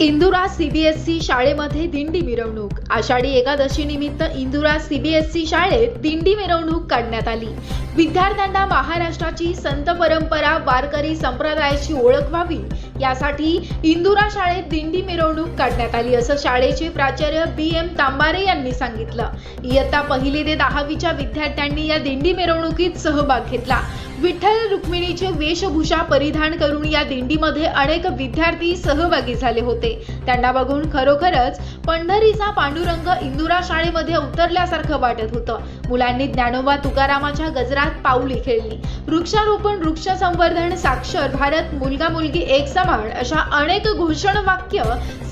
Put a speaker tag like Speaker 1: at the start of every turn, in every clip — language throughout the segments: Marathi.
Speaker 1: इंदुरा सीबीएसई शाळेमध्ये दिंडी मिरवणूक. आषाढी एकादशी निमित्त इंदुरा सीबीएसई शाळेत दिंडी मिरवणूक काढण्यात आली. विद्यार्थ्यांना महाराष्ट्राची संत परंपरा वारकरी संप्रदायाची ओळख व्हावी यासाठी इंदुरा शाळेत दिंडी मिरवणूक काढण्यात आली असं शाळेचे प्राचार्य बी एम तांबारे यांनी सांगितलं. इयत्ता पहिली ते दहावीच्या विद्यार्थ्यांनी या दिंडी मिरवणुकीत सहभाग घेतला. विठ्ठल रुक्मिणीची वेशभूषा परिधान करून या दिंडीमध्ये अनेक विद्यार्थी सहभागी झाले होते. त्यांना बघून खरोखरच पंढरीचा पांडुरंग इंदुरा शाळेमध्ये उतरल्यासारखं वाटत होतं. मुलांनी ज्ञानोबा तुकारामाच्या गजरात पाऊली खेळली. वृक्षारोपण वृक्ष संवर्धन साक्षर भारत मुलगा मुलगी एक समान अशा अनेक घोषणवाक्य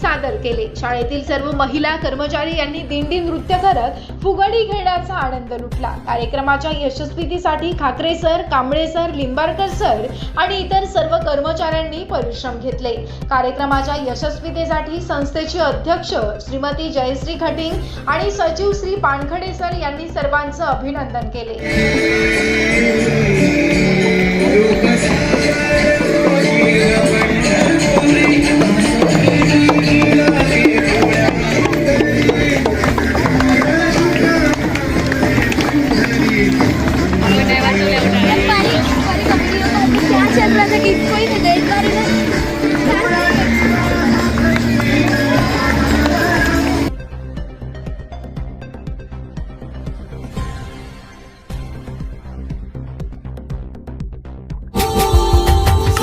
Speaker 1: सादर केले. शाळेतील सर्व महिला कर्मचारी यांनी दिंडी नृत्य करत फुगडी खेळण्याचा आनंद लुटला. कार्यक्रमाच्या यशस्वीतीसाठी Khakare sir Kamble sir Limbarkar sir आणि इतर सर्व कर्मचाऱ्यांनी परिश्रम घेतले. कार्यक्रमाच्या यशस्वीतेसाठी संस्थेचे अध्यक्ष श्रीमती जयश्री खटिंग आणि सचिव श्री पानखडे सर यांनी सर्वांचं अभिनंदन केले.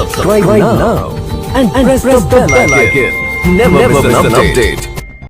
Speaker 2: Subscribe now and, and press, the bell icon. Never, miss an update.